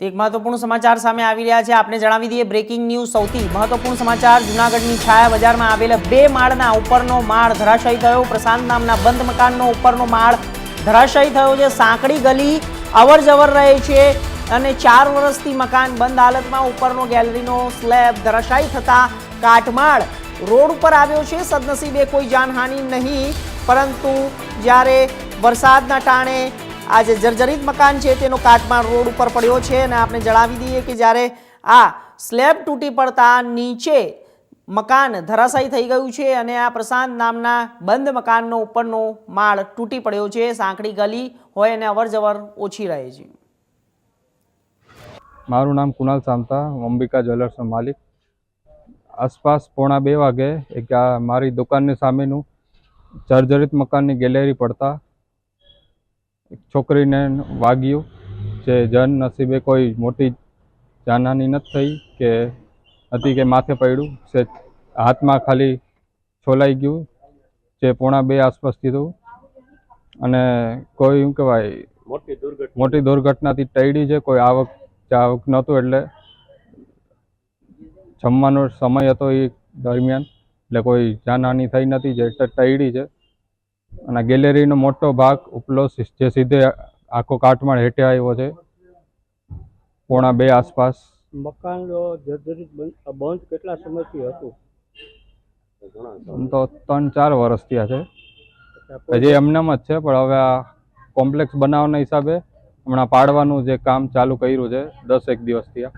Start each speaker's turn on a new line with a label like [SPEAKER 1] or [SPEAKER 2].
[SPEAKER 1] એક મહત્વપૂર્ણ સમાચાર સામે આવી રહ્યા છે. આપને જણાવી દઈએ બ્રેકિંગ ન્યૂઝ સૌથી મહત્વપૂર્ણ સમાચાર, જૂનાગઢની છાયા બજારમાં આવેલા બે માળના ઉપરનો માળ ધરાશયી થયો. પ્રશાંત નામના બંધ મકાનનો ઉપરનો માળ ધરાશયી થયો છે. સાંકડી ગલી અવર જવર રહે છે અને ચાર વર્ષથી મકાન બંધ હાલતમાં ઉપરનો ગેલેરીનો સ્લેબ ધરાશાયી થતા કાટમાળ રોડ ઉપર આવ્યો છે. સદનસીબે કોઈ જાનહાનિ નહીં, પરંતુ જ્યારે વરસાદના ટાણે આ જે જર્જરિત મકાન છે, તેનો કાટમાળ રોડ ઉપર પડ્યો છે અને આપણે જણાવી દઈએ કે જ્યારે આ સ્લેબ તૂટી પડતા નીચે મકાન ધરાશાયી થઈ ગયું છે અને આ પ્રશાંત નામના બંધ મકાનનો ઉપરનો માળ તૂટી પડ્યો છે, સાંકડી ગલી હોય અને અવરજવર ઓછી રહે છે.
[SPEAKER 2] મારું નામ કુનાલ સામતા, અંબિકા જ્વેલર્સનો માલિક. આસપાસ પોણા બે વાગે એક મારી દુકાનની સામેનું જર્જરિત મકાનની ગેલેરી પડતા છોકરીને વાગ્યું જે જન નસીબે કોઈ મોટી જાનહાની નથી થઈ કે હતી કે માથે પડ્યું છે હાથમાં ખાલી છોલાઈ ગયું જે પોણા બે આસપાસ થયું. અને કોઈ શું કહેવાય
[SPEAKER 3] મોટી દુર્ઘટના.
[SPEAKER 2] મોટી દુર્ઘટનાથી ટળી છે કોઈ આવક જાવક નહોતું એટલે જમવાનો સમય હતો એ દરમિયાન એટલે કોઈ જાનહાની થઈ નથી જે ટળી છે અને ગેલેરીનો મોટો ભાગ ઉપલો જે સીધે આખો કાટમાળ હેઠે આવ્યો છે. પોણા બે આસપાસ.
[SPEAKER 3] મકાન બંધ કેટલા સમયથી હતું?
[SPEAKER 2] તો ત્રણ ચાર વર્ષ થયા છે. હજી એમનામ જ છે પણ હવે આ કોમ્પ્લેક્સ બનાવવાના હિસાબે હમણાં પાડવાનું જે કામ ચાલુ કર્યું છે દસ એક દિવસથી આ